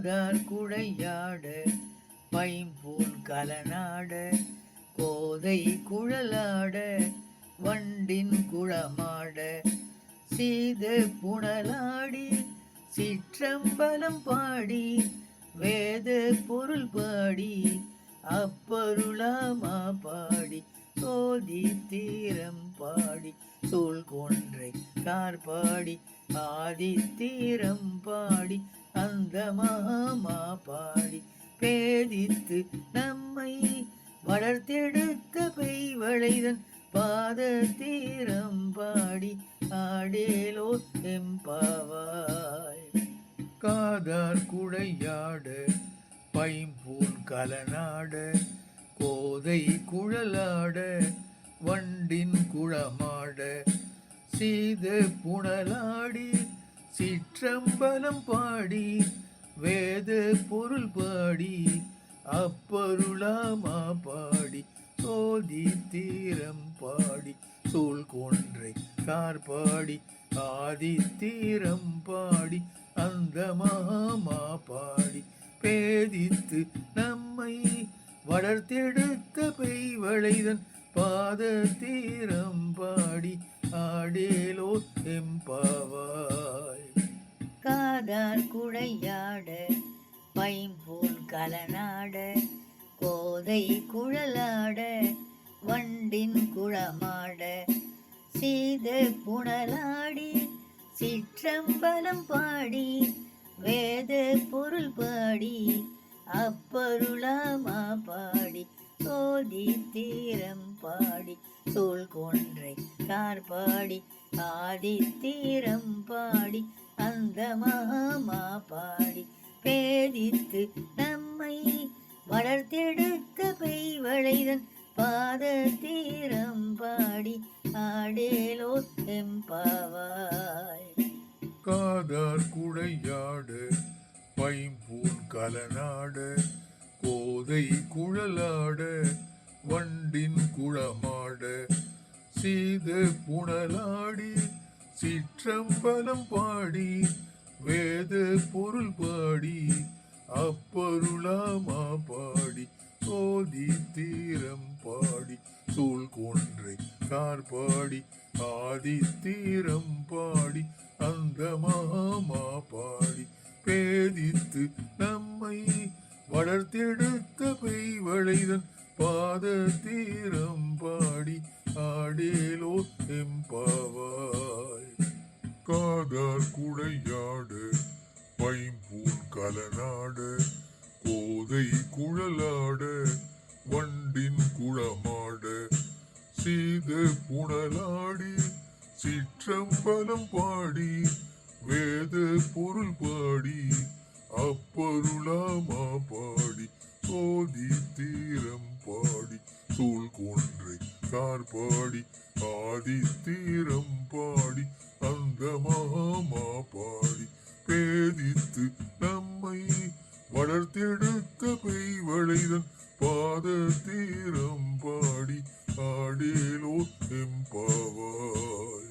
காதார் குழையாட பைம்பூன் கலனாட கோதை குழலாட வண்டின் குளமாட சீத புனலாடி சிற்றம்பலம் பாடி வேத பொருள் பாடி அப்பருளாமா பாடி சோதி தீரம் பாடி சூழ் கொன்றை கார் பாடி ஆதி பாடி அந்த மாமா பாடி பேதித்து நம்மை வளர்த்தெடுத்த பெய்வளைதன் பாத தீரம் பாடி ஆடேலோ எம்பாவாய் காதார் குழையாட பைம்பூன் கலனாட கோதை குழலாட வண்டின் குளமாட சீத புனலாடி சிற்றம்பலம் பாடி வேத பொருள் பாடி அப்பருளாமா பாடி சோதி தீரம் பாடி சூழ் கொன்றை கார் பாடி ஆதி தீரம் பாடி அந்த மாமா பாடி பேதித்து நம்மை வளர்த்தெடுத்த பெய்வளைதன் பாத தீரம் பாடி ஆடேலோ எம்பாவாய் காதார் குழையாட பைம்பூன் கலனாட கோதை குழலாட வண்டின் குளமாட சீத புனலாடி சிற்றம்பலம் பாடி வேத பொருள் பாடி அப்பருளாமா பாடி சோதி தீரம் பாடி சோல் கொன்றை கார் பாடி ஆதி தீரம் பாடி மாமா பாடி பேதித்து நம்மை வளர்த்தெடுத்த பெய்வளைதன் பாத தீரம் பாடி ஆடேலோ எம்பாவாய். காதார் குழையாட பைம்பூன் கலநாடு கோதை குழலாடு வண்டின் குளமாடு சீத புனலாடி சிற்றம்பலம் பாடி வேத பொருள் பாடி அப்பருளாமா பாடி சோதி தீரம் பாடி சூழ் கொன்றை கார் பாடி ஆதி தீரம் பாடி அந்த மாமா பாடி பேதித்து நம்மை வளர்த்தெடுத்த பெய்வளைதன் பாத தீரம் பாடி ஆடேலோ எம்பாவாய் காதார் குழையாடு பைம்பூன் கலநாடு கோதை குழலாடு வண்டின் குளமாடு சீது புனலாடி சிற்றம்பலம் பாடி வேத பொருள் பாடி அப்பருளாமா பாடி சோதி தீரம் பாடி சூழ் கொன்றை கார் பாடி ஆதி தீரம் பாடி இந்த மகாமா பாடி பேதித்து நம்மை வளர்த்தெடுத்த பெய்வளைதன் பாத தீரம் பாடி ஆடேலோ எம்பாவாய்